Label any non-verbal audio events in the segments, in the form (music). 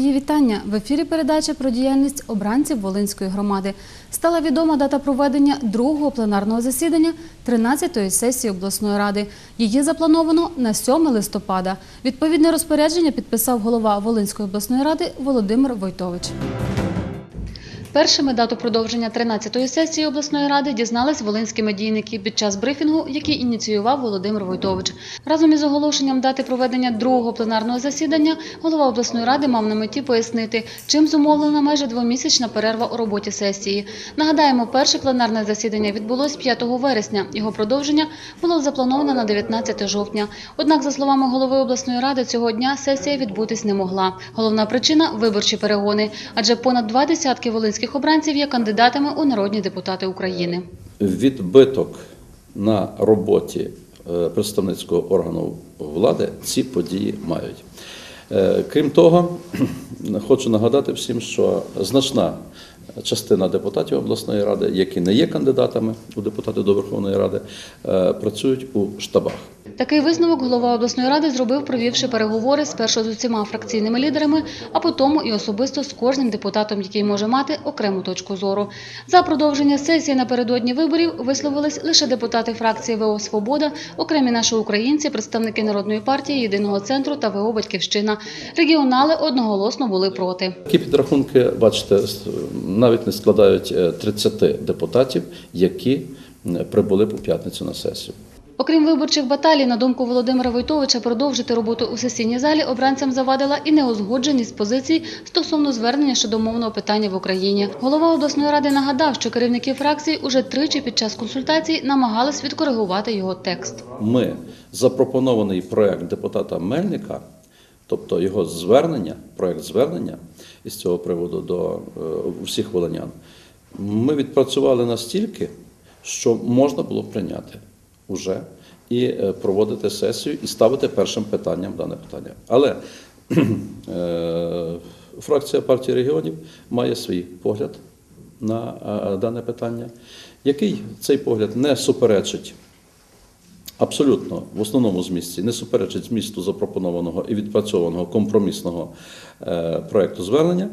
Мої вітання в ефірі передача про діяльність обранців Волинської громади. Стала відома дата проведення другого пленарного засідання 13-ї сесії обласної ради. Її заплановано на 7 листопада. Відповідне розпорядження підписав голова Волинської обласної ради Володимир Войтович. Першими дату продовження 13-ї сесії обласної ради дізнались волинські медійники під час брифінгу, який ініціював Володимир Войтович. Разом із оголошенням дати проведення другого пленарного засідання голова обласної ради мав на меті пояснити, чим зумовлена майже двомісячна перерва у роботі сесії. Нагадаємо, перше пленарне засідання відбулось 5 вересня. Його продовження було заплановано на 19 жовтня. Однак, за словами голови обласної ради, цього дня сесія відбутись не могла. Головна причина виборчі перегони, адже понад два десятки волинських обранців є кандидатами у народні депутати України. відбиток на роботі е, представницького органу влади ці події мають. Е, Крім того, (clears throat) хочу нагадати всім, що значна частина депутатів обласної ради, які не є кандидатами у депутати до Верховної Ради, е, працюють у штабах. Такий висновок голова обласної ради зробив, провівши переговори спершу з усіма фракційними лідерами, а потім і особисто з кожним депутатом, який може мати окрему точку зору. За продовження сесії напередодні виборів висловились лише депутати фракції ВО Свобода, окремі наші українці, представники народної партії, єдиного центру та ВО Батьківщина. Регіонали одноголосно були проти. Такі підрахунки, бачите, навіть не складають е, 30 депутатів, які прибули по п'ятницю на сесію. Окрім виборчих баталій, на думку Володимира Войтовича, продовжити роботу у сесійній залі обранцям завадила і неузгодженість позицій стосовно звернення щодо мовного питання в Україні. Голова обласної ради нагадав, що керівники фракцій уже тричі під час консультацій намагались відкоригувати його текст. Ми запропонований проект депутата Мельника, тобто його звернення, проект звернення із цього приводу до е, всіх волинян, ми відпрацювали настільки, що можна було прийняти уже і е, проводити сесію і ставити першим питанням дане питання. Але (clears throat) е, фракція партії регіонів має свій погляд на е, дане питання, який цей погляд не суперечить абсолютно в основному змісті не суперечить змісту запропонованого і відпрацьованого компромісного проекту звернення.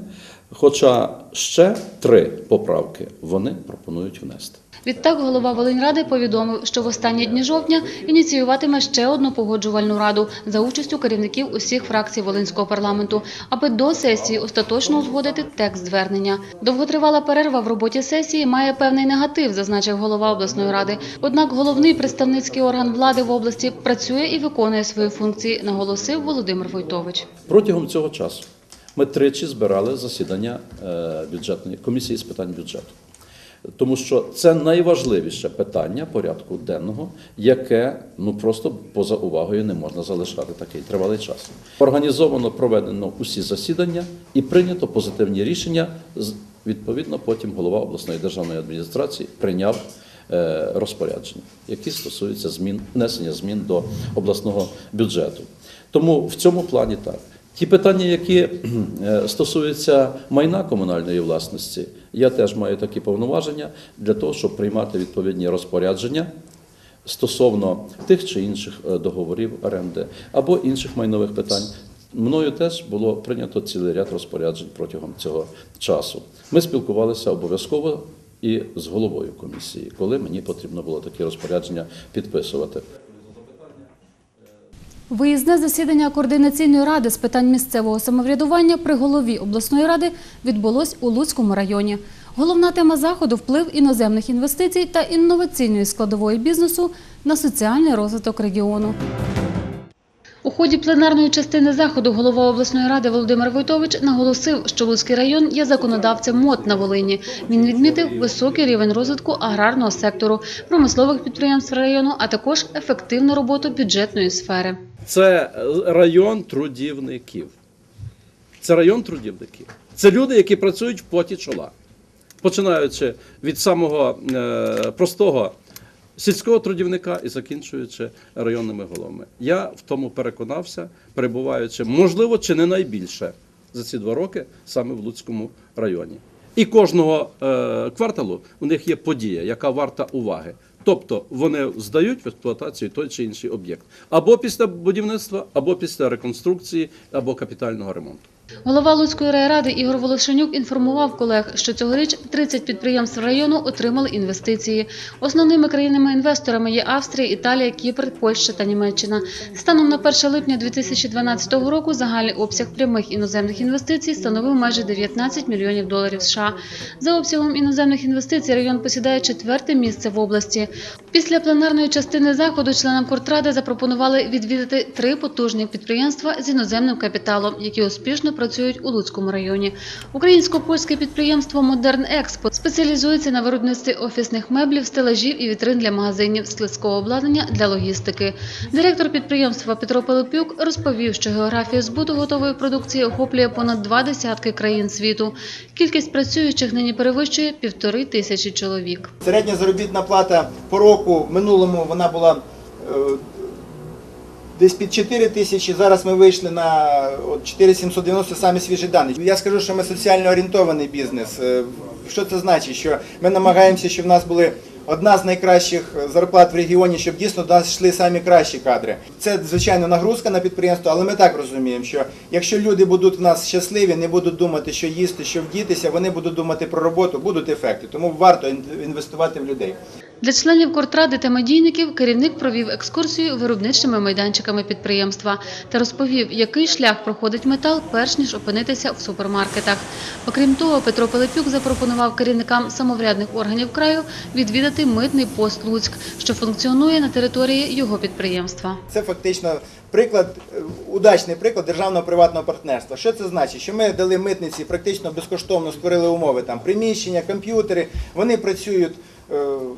Хоча ще три поправки вони пропонують внести. Відтак голова Волиньради повідомив, що в останні дні жовтня ініціюватиме ще одну погоджувальну раду за участю керівників усіх фракцій Волинського парламенту, аби до сесії остаточно узгодити текст звернення. Довготривала перерва в роботі сесії має певний негатив, зазначив голова обласної ради. Однак головний представницький орган влади в області працює і виконує свої функції, наголосив Володимир Войтович. Протягом цього часу ми тричі збирали засідання е, бюджетної комісії з питань бюджету. Тому що це найважливіше питання порядку денного, яке ну просто поза увагою не можна залишати такий тривалий час. Організовано проведено усі засідання і прийнято позитивні рішення. Відповідно, потім голова обласної державної адміністрації прийняв е, розпорядження, які стосуються змін внесення змін до обласного бюджету. Тому в цьому плані так. Ті питання, які е, стосуються майна комунальної власності, я теж маю такі повноваження для того, щоб приймати відповідні розпорядження стосовно тих чи інших е, договорів оренди або інших майнових питань. Мною теж було прийнято цілий ряд розпоряджень протягом цього часу. Ми спілкувалися обов'язково і з головою комісії, коли мені потрібно було такі розпорядження підписувати. Виїзне засідання координаційної ради з питань місцевого самоврядування при голові обласної ради відбулось у Луцькому районі. Головна тема заходу вплив іноземних інвестицій та інноваційної складової бізнесу на соціальний розвиток регіону. У ході пленарної частини заходу голова обласної ради Володимир Войтович наголосив, що Луцький район є законодавцем МОД на Волині. Він відмітив високий рівень розвитку аграрного сектору, промислових підприємств району, а також ефективну роботу бюджетної сфери. Це район трудівників. Це район трудівників. Це люди, які працюють в поті чола, починаючи від самого е, простого сільського трудівника і закінчуючи районними головами. Я в тому переконався, перебуваючи, можливо, чи не найбільше за ці два роки саме в Луцькому районі. І кожного е, кварталу у них є подія, яка варта уваги. Тобто вони здають в експлуатацію той чи інший об'єкт або після будівництва, або після реконструкції, або капітального ремонту. Голова Луцької райради Ігор Волошенюк інформував колег, що цьогоріч 30 підприємств району отримали інвестиції. Основними країнами-інвесторами є Австрія, Італія, Кіпр, Польща та Німеччина. Станом на 1 липня 2012 року загальний обсяг прямих іноземних інвестицій становив майже 19 мільйонів доларів США. За обсягом іноземних інвестицій район посідає четверте місце в області. Після пленарної частини заходу членам Кортради запропонували відвідати три потужні підприємства з іноземним капіталом, які успішно працюють у Луцькому районі. Українсько-польське підприємство Модерн Експо спеціалізується на виробництві офісних меблів, стелажів і вітрин для магазинів, складського обладнання для логістики. Директор підприємства Петро Пилипюк розповів, що географія збуту готової продукції охоплює понад два десятки країн світу. Кількість працюючих нині перевищує півтори тисячі чоловік. Середня заробітна плата по року минулому вона була е, десь під 4 тисячі. Зараз ми вийшли на 4790 самі свіжі дані. Я скажу, що ми соціально орієнтований бізнес. Е, Що це значить? Що ми намагаємося, щоб в нас були одна з найкращих зарплат в регіоні, щоб дійсно до нас йшли самі кращі кадри. Це звичайно нагрузка на підприємство, але ми так розуміємо, що якщо люди будуть в нас щасливі, не будуть думати, що їсти, що вдітися, вони будуть думати про роботу, будуть ефекти. Тому варто інвестувати в людей. Для членів Кортради та медійників керівник провів екскурсію виробничими майданчиками підприємства та розповів, який шлях проходить метал, перш ніж опинитися в супермаркетах. Окрім того, Петро Пилипюк запропонував керівникам самоврядних органів краю відвідати митний пост Луцьк, що функціонує на території його підприємства. Це фактично приклад, е, удачний приклад державного приватного партнерства. Що це значить? Що ми дали митниці практично безкоштовно створили умови там приміщення, комп'ютери. Вони працюють.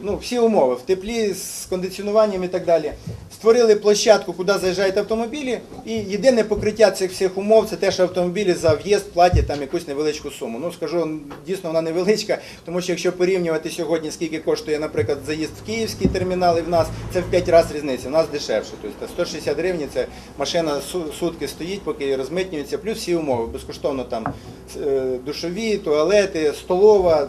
Ну, всі умови в теплі з кондиціонуванням і так далі. Створили площадку, куди заїжджають автомобілі, і єдине покриття цих всіх умов це те, що автомобілі за в'їзд платять там якусь невеличку суму. Ну скажу, дійсно вона невеличка, тому що якщо порівнювати сьогодні, скільки коштує, наприклад, заїзд в київський термінал і в нас, це в 5 разів різниця. У нас дешевше. Тобто 160 гривень це машина сутки стоїть, поки розмитнюється, плюс всі умови. Безкоштовно там е, душові, туалети, столова,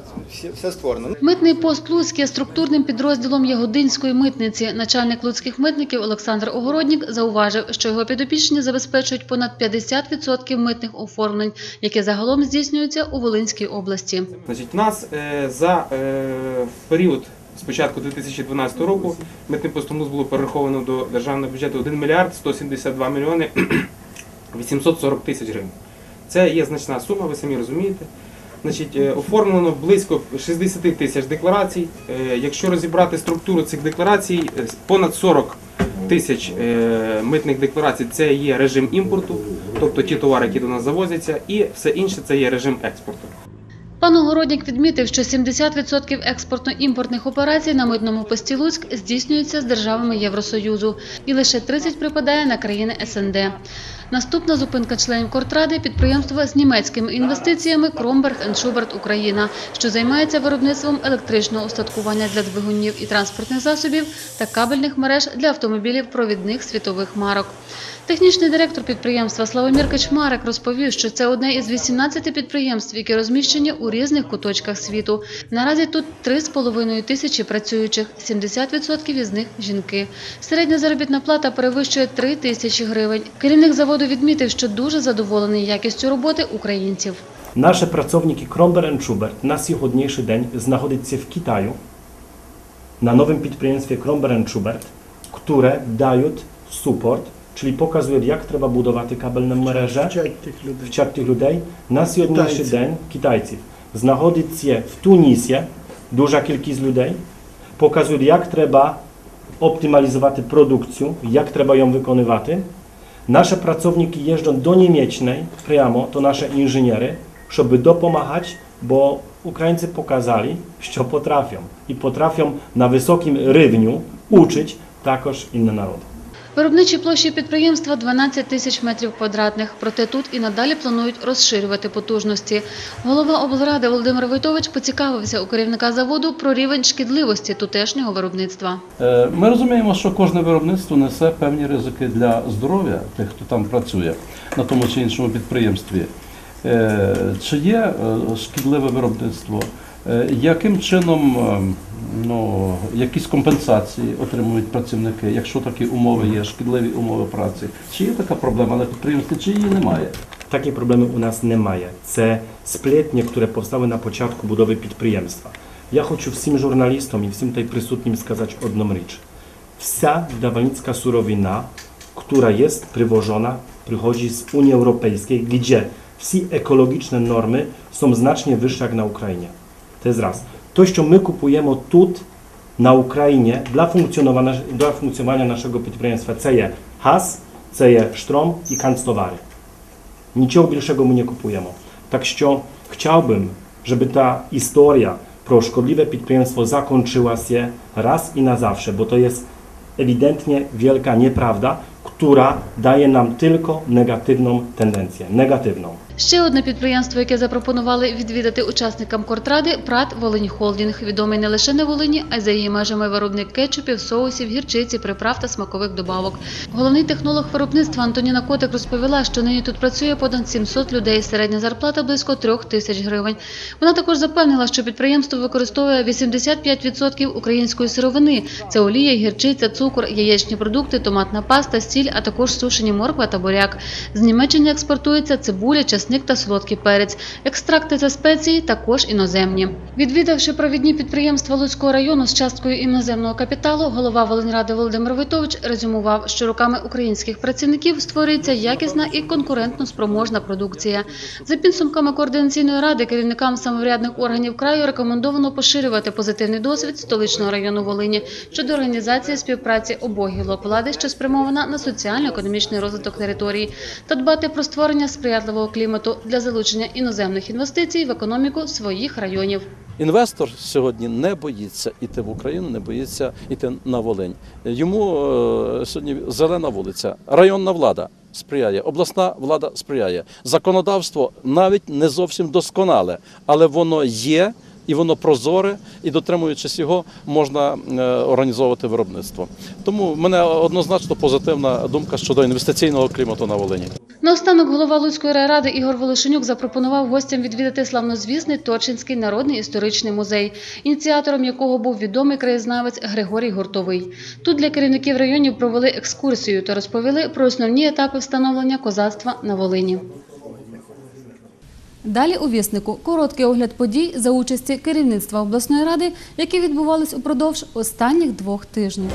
все, створено. Митний пост Луцьк є структурним підрозділом Ягодинської митниці. Начальник луцьких митників Олександр Огороднік зауважив, що його підопічні забезпечують понад 50% митних оформлень, які загалом здійснюються у Волинській області. Значить, у нас е, за е, період з початку 2012 року митним постом було перераховано до державного бюджету 1 мільярд 172 мільйони 840 тисяч гривень. Це є значна сума, ви самі розумієте. Значить, е, оформлено близько 60 тисяч декларацій. Е, Якщо розібрати структуру цих декларацій, е, понад 40 тисяч митних декларацій це є режим імпорту, тобто ті товари, які до нас завозяться, і все інше це є режим експорту. Пан Огороднік відмітив, що 70% експортно-імпортних операцій на митному пості Луцьк здійснюються з державами Євросоюзу, і лише 30% припадає на країни СНД. Наступна зупинка членів Кортради – підприємство з німецькими інвестиціями Кромберг Шуберт Україна, що займається виробництвом електричного устаткування для двигунів і транспортних засобів та кабельних мереж для автомобілів провідних світових марок. Технічний директор підприємства Славомір Качмарик розповів, що це одне із 18 підприємств, які розміщені у різних куточках світу. Наразі тут 3,5 тисячі працюючих, 70% із них – жінки. Середня заробітна плата перевищує 3 тисячі гривень. Керівник заводу відмітив, що дуже задоволений якістю роботи українців. Nasze pracowniki Kromber Schubert na сьогоднішній день знаходяться в Китаю na nowym підприємстві Kromber Schubert, które dają support, czyli pokazują jak trzeba budować kabelne mreże, Вчать тих людей. wciąż tych ludzi. Na сьогоднішній Китайців. день Китайців знаходиться в Тунісі duża кількість людей, показують як треба optymalizować produkcję, jak trzeba ją wykonywać. Nasze pracowniki jeżdżą do Niemiecznej, прямо, to nasze inżyniery, żeby dopomagać, bo Ukraińcy pokazali, що potrafią i potrafią na wysokim rywniu uczyć також inne narody. Виробничі площі підприємства 12 тисяч метрів квадратних, проте тут і надалі планують розширювати потужності. Голова облради Володимир Войтович поцікавився у керівника заводу про рівень шкідливості тутешнього виробництва. Е, Ми розуміємо, що кожне виробництво несе певні ризики для здоров'я тих, хто там працює на тому чи іншому підприємстві. Е, Чи є е, шкідливе виробництво? Е, Яким чином е, ну, компенсації отримують працівники, якщо такі умови є, шкідливі умови праці? Чи є така проблема на підприємстві, чи її немає? Такі проблеми у нас немає. Це сплетні, які powstały на початку budowy підприємства. Я хочу всім журналістам і всім tutaj присутнім сказати одну річ. Вся wydawnicka surowina, która jest przywożona, przychodzi z Unii Europejskiej, gdzie всі екологічні норми są znacznie wyższe jak na Ukrainie. To jest raz. To, co my kupujemy тут, на Україні, для функціонування, для функціонування нашого підприємства, це є газ, це є штром і канцтовари. Нічого більшого ми не купуємо. Так що chciałbym, żeby ta historia про szkodliwe підприємство zakończyła raz i na zawsze, bo to jest ewidentnie wielka nieprawda, która daje nam tylko negatywną tendencję, negatywną. Ще одне підприємство, яке запропонували відвідати учасникам Кортради – Прат Волинь Холдінг, відомий не лише на Волині, а й за її межами виробник кетчупів, соусів, гірчиці, приправ та смакових добавок. Головний технолог виробництва Антоніна Котик розповіла, що нині тут працює понад 700 людей, середня зарплата близько 3 тисяч гривень. Вона також запевнила, що підприємство використовує 85% української сировини – це олія, гірчиця, цукор, яєчні продукти, томатна паста, сіль, а також сушені морква та буряк. З Німеччини експортується цибуля, часник та солодкий перець. Екстракти та спеції також іноземні. Відвідавши провідні підприємства Луцького району з часткою іноземного капіталу, голова Волиньради Володимир Войтович резюмував, що руками українських працівників створюється якісна і конкурентно спроможна продукція. За підсумками координаційної ради керівникам самоврядних органів краю рекомендовано поширювати позитивний досвід столичного району Волині щодо організації співпраці обох гілок влади, що спрямована на соціально-економічний розвиток території, та дбати про створення сприятливого клімату для залучення іноземних інвестицій в економіку своїх районів. Інвестор сьогодні не боїться йти в Україну, не боїться йти на Волинь. Йому е, сьогодні зелена вулиця, районна влада сприяє, обласна влада сприяє. Законодавство навіть не зовсім досконале, але воно є. І воно прозоре, і дотримуючись його, можна е, організовувати виробництво. Тому в мене однозначно позитивна думка щодо інвестиційного клімату на Волині. Наостанок голова Луцької райради Ігор Волошенюк запропонував гостям відвідати славнозвісний Торчинський народний історичний музей, ініціатором якого був відомий краєзнавець Григорій Гуртовий. Тут для керівників районів провели екскурсію та розповіли про основні етапи встановлення козацтва на Волині. Далі у віснику короткий огляд подій за участі керівництва обласної ради, які відбувались упродовж останніх двох тижнів.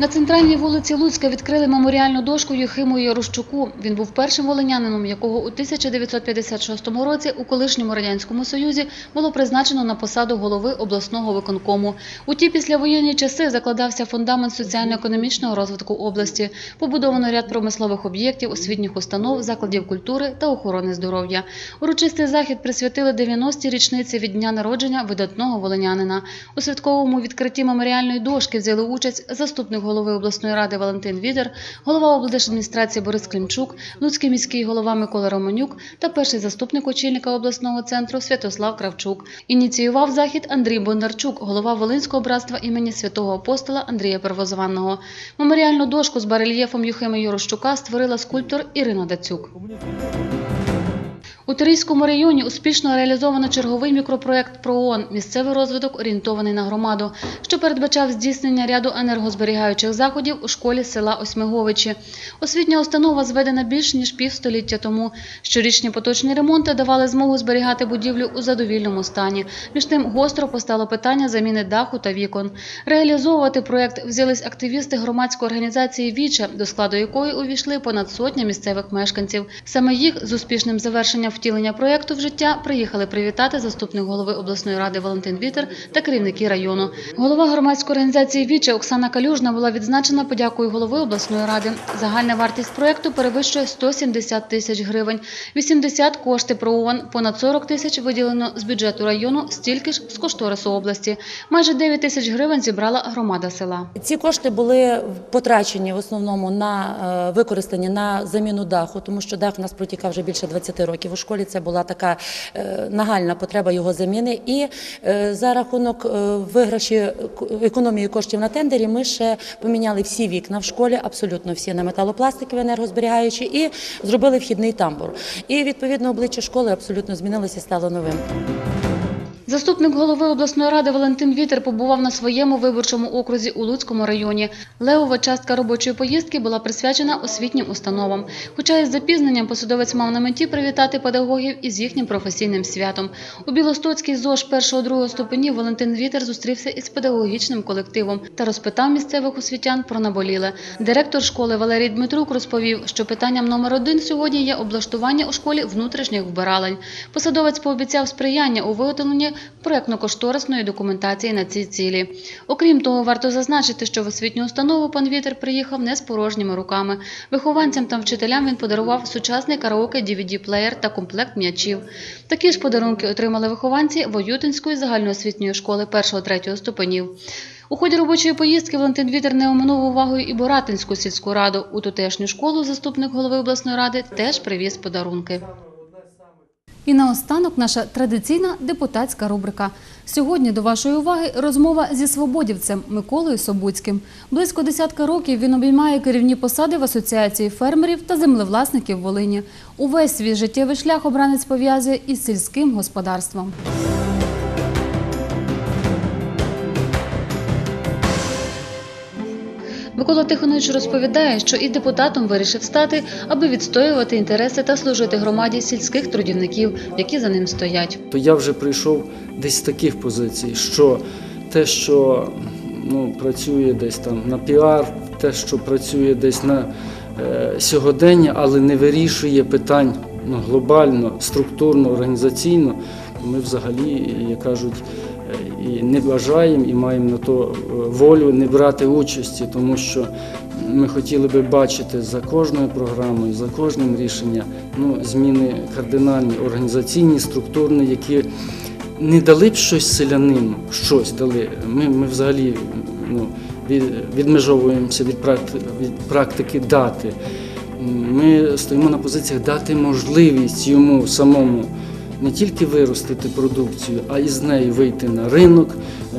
На центральній вулиці Луцька відкрили меморіальну дошку Юхиму Ярущуку. Він був першим волинянином, якого у 1956 році у колишньому радянському союзі було призначено на посаду голови обласного виконкому. У ті післявоєнні часи закладався фундамент соціально-економічного розвитку області. Побудовано ряд промислових об'єктів, освітніх установ, закладів культури та охорони здоров'я. Урочистий захід присвятили 90-й річниці від дня народження видатного волинянина. У святковому відкритті меморіальної дошки взяли участь заступник голови обласної ради Валентин Відер, голова облдержадміністрації Борис Климчук, Луцький міський голова Микола Романюк та перший заступник очільника обласного центру Святослав Кравчук. Ініціював захід Андрій Бондарчук, голова Волинського братства імені святого апостола Андрія Первозванного. Меморіальну дошку з барельєфом Юхима Yorощука створила скульптор Ірина Дацюк. У Турійському районі успішно реалізовано черговий мікропроект ПРООН «Місцевий розвиток, орієнтований на громаду», що передбачав здійснення ряду енергозберігаючих заходів у школі села Осьмиговичі. Освітня установа зведена більш ніж півстоліття тому. Щорічні поточні ремонти давали змогу зберігати будівлю у задовільному стані. Між тим гостро постало питання заміни даху та вікон. Реалізовувати проект взялись активісти громадської організації «Віча», до складу якої увійшли понад сотня місцевих мешканців. Саме їх з успішним завершенням втілення проекту в життя приїхали привітати заступник голови обласної ради Валентин Вітер та керівники району. Голова громадської організації «Віча» Оксана Калюжна була відзначена подякою голови обласної ради. Загальна вартість проекту перевищує 170 тисяч гривень, 80 – кошти ПРООН, понад 40 тисяч виділено з бюджету району, стільки ж з кошторису області. Майже 9 тисяч гривень зібрала громада села. Ці кошти були потрачені в основному на е, використані на заміну даху, тому що дах у нас протікав вже більше 20 років. Школі це була така е, нагальна потреба його заміни. І е, за рахунок е, виграші економії коштів на тендері ми ще поміняли всі вікна в школі, абсолютно всі на металопластикові енергозберігаючі, і зробили вхідний тамбур. І відповідно обличчя школи абсолютно змінилося стало новим. Заступник голови обласної ради Валентин Вітер побував на своєму виборчому окрузі у Луцькому районі. Левова частка робочої поїздки була присвячена освітнім установам. Хоча із запізненням посадовець мав на меті привітати педагогів із їхнім професійним святом. У Білостоцькій ЗОЖ першого-другого ступенів Валентин Вітер зустрівся із педагогічним колективом та розпитав місцевих освітян про наболіле. Директор школи Валерій Дмитрук розповів, що питанням номер один сьогодні є облаштування у школі внутрішніх вбиралень. Посадовець пообіцяв сприяння у виготовленні проєктно-кошторисної документації на ці цілі. Окрім того, варто зазначити, що в освітню установу пан Вітер приїхав не з порожніми руками. Вихованцям та вчителям він подарував сучасний караоке DVD-плеєр та комплект м'ячів. Такі ж подарунки отримали вихованці Воютинської загальноосвітньої школи 1-3 ступенів. У ході робочої поїздки Валентин Вітер не оминув увагою і Боратинську сільську раду. У тутешню школу заступник голови обласної ради теж привіз подарунки. І наостанок наша традиційна депутатська рубрика. Сьогодні до вашої уваги розмова зі свободівцем Миколою Собуцьким. Близько десятка років він обіймає керівні посади в асоціації фермерів та землевласників Волині. Увесь свій життєвий шлях обранець пов'язує із сільським господарством. Микола Тихонович розповідає, що і депутатом вирішив стати, аби відстоювати інтереси та служити громаді сільських трудівників, які за ним стоять. то я вже прийшов десь з таких позицій, що те, що ну, працює десь там на піар, те, що працює десь на е, сьогодення, але не вирішує питань ну, глобально, структурно, організаційно, ми взагалі, як кажуть, і не бажаємо, і маємо на то е, волю не брати участі, тому що ми хотіли би бачити за кожною програмою, за кожним рішенням ну, зміни кардинальні, організаційні, структурні, які не дали б щось селянину, щось дали. Ми, ми взагалі ну, відмежовуємося від, практи, від практики дати. Ми стоїмо на позиціях дати можливість йому самому не тільки виростити продукцію, а і з нею вийти на ринок,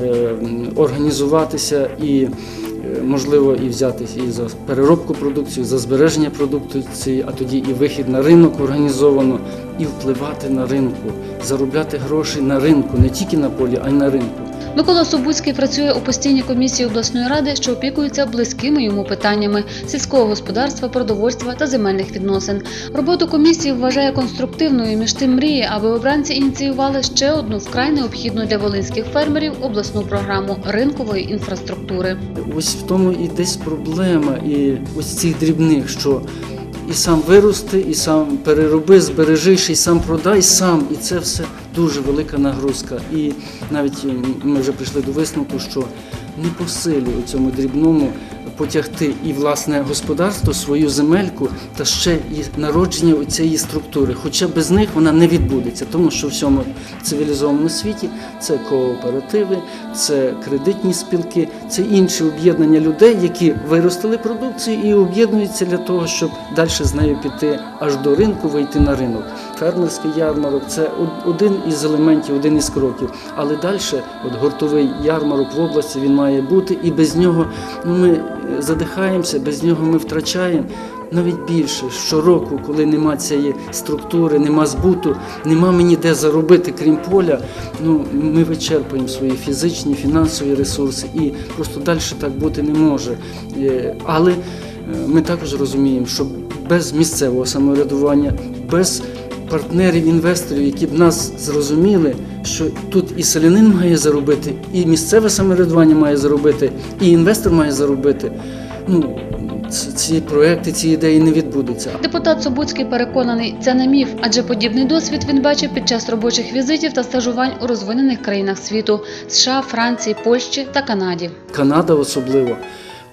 е, організуватися і, е, можливо, і взятись і за переробку продукції, за збереження продукції, а тоді і вихід на ринок організовано, і впливати на ринку, заробляти гроші на ринку, не тільки на полі, а й на ринку. Микола Собуцький працює у постійній комісії обласної ради, що опікується близькими йому питаннями сільського господарства, продовольства та земельних відносин. Роботу комісії вважає конструктивною. Між тим мріє, аби обранці ініціювали ще одну вкрай необхідну для волинських фермерів обласну програму ринкової інфраструктури. Ось в тому і десь проблема, і ось цих дрібних, що і сам вирости, і сам перероби, збережи, ще й сам продай сам. І це все дуже велика нагрузка. І навіть ми вже прийшли до висновку, що не по силі у цьому дрібному потягти і власне господарство, свою земельку та ще і народження цієї структури. Хоча без них вона не відбудеться, тому що в всьому цивілізованому світі це кооперативи, це кредитні спілки, це інші об'єднання людей, які виростили продукцію і об'єднуються для того, щоб далі з нею піти аж до ринку, вийти на ринок. Фермерський ярмарок це один із елементів, один із кроків. Але далі, от гуртовий ярмарок в області він має бути, і без нього ну, ми е, задихаємося, без нього ми втрачаємо. Навіть більше щороку, коли нема цієї структури, нема збуту, нема мені де заробити, крім поля. Ну ми вичерпуємо свої фізичні, фінансові ресурси, і просто далі так бути не може. Е, Але е, ми також розуміємо, що без місцевого самоврядування, без партнерів, інвесторів, які б нас зрозуміли, що тут і селянин має заробити, і місцеве самоврядування має заробити, і інвестор має заробити. Ну ці проекти, ці ідеї не відбудуться. Депутат Собуцький переконаний, це не міф, адже подібний досвід він бачив під час робочих візитів та стажувань у розвинених країнах світу США, Франції, Польщі та Канаді. Канада особливо.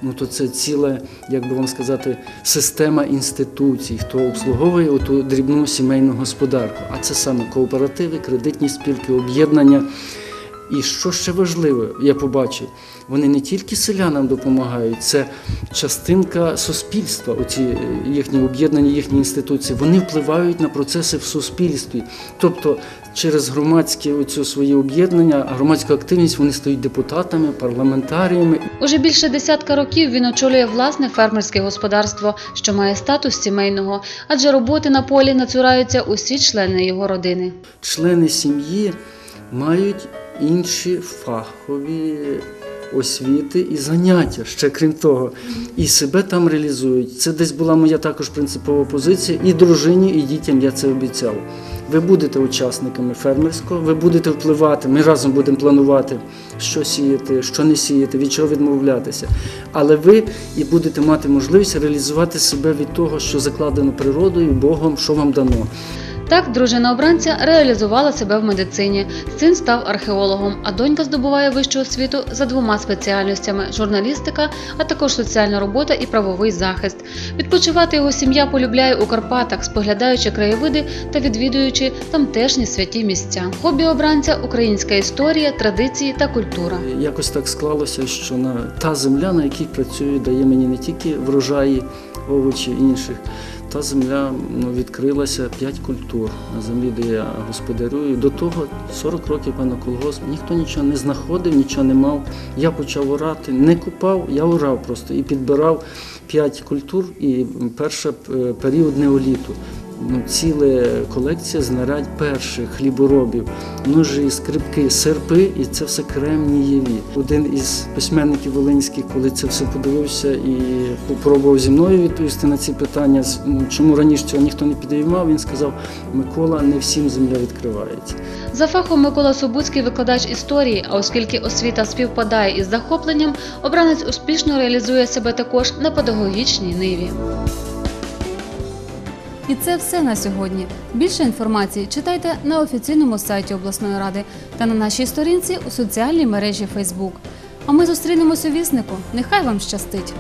Ну то це ціла, як би вам сказати, система інституцій, хто обслуговує оту дрібну сімейну господарку. А це саме кооперативи, кредитні спілки, об'єднання. І що ще важливо, я побачив, вони не тільки селянам допомагають, це частинка суспільства, оці е, їхні об'єднання, їхні інституції. Вони впливають на процеси в суспільстві. Тобто через громадські оцю свої об'єднання, громадську активність вони стають депутатами, парламентаріями Уже більше десятка років він очолює власне фермерське господарство, що має статус сімейного, адже роботи на полі нацураються усі члени його родини. члени сім'ї мають інші фахові освіти і заняття, ще крім того, і себе там реалізують. Це десь була моя також принципова позиція. І дружині, і дітям я це обіцяв. Ви будете учасниками фермерського, ви будете впливати. Ми разом будемо планувати, що сіяти, що не сіяти, від чого відмовлятися. Але ви і будете мати можливість реалізувати себе від того, що закладено природою, Богом, що вам дано. Так, дружина обранця реалізувала себе в медицині. Син став археологом, а донька здобуває вищу освіту за двома спеціальностями: журналістика, а також соціальна робота і правовий захист. Відпочивати його сім'я полюбляє у Карпатах, споглядаючи краєвиди та відвідуючи тамтешні святі місця. Хобі обранця українська історія, традиції та культура. Якось так склалося, що на та земля, на якій працюю, дає мені не тільки врожаї, овочі інших. Та земля ну, відкрилася п'ять культур на землі, де я господарюю. До того 40 років певно колгосп. Ніхто нічого не знаходив, нічого не мав. Я почав орати, не купав, я орав просто і підбирав п'ять культур. І перша е, період неоліту. Ну, ціла колекція знарядь перших хліборобів, ножі, скрипки, серпи, і це все кремнієві. Один із письменників волинських, коли це все подивився і попробував зі мною відповісти на ці питання, чому раніше цього ніхто не підіймав, він сказав: Микола, не всім земля відкривається. За фахом Микола Собуцький викладач історії, а оскільки освіта співпадає із захопленням, обранець успішно реалізує себе також на педагогічній ниві. І це все на сьогодні. Більше інформації читайте на офіційному сайті обласної ради та на нашій сторінці у соціальній мережі Facebook. А ми зустрінемось у віснику. Нехай вам щастить!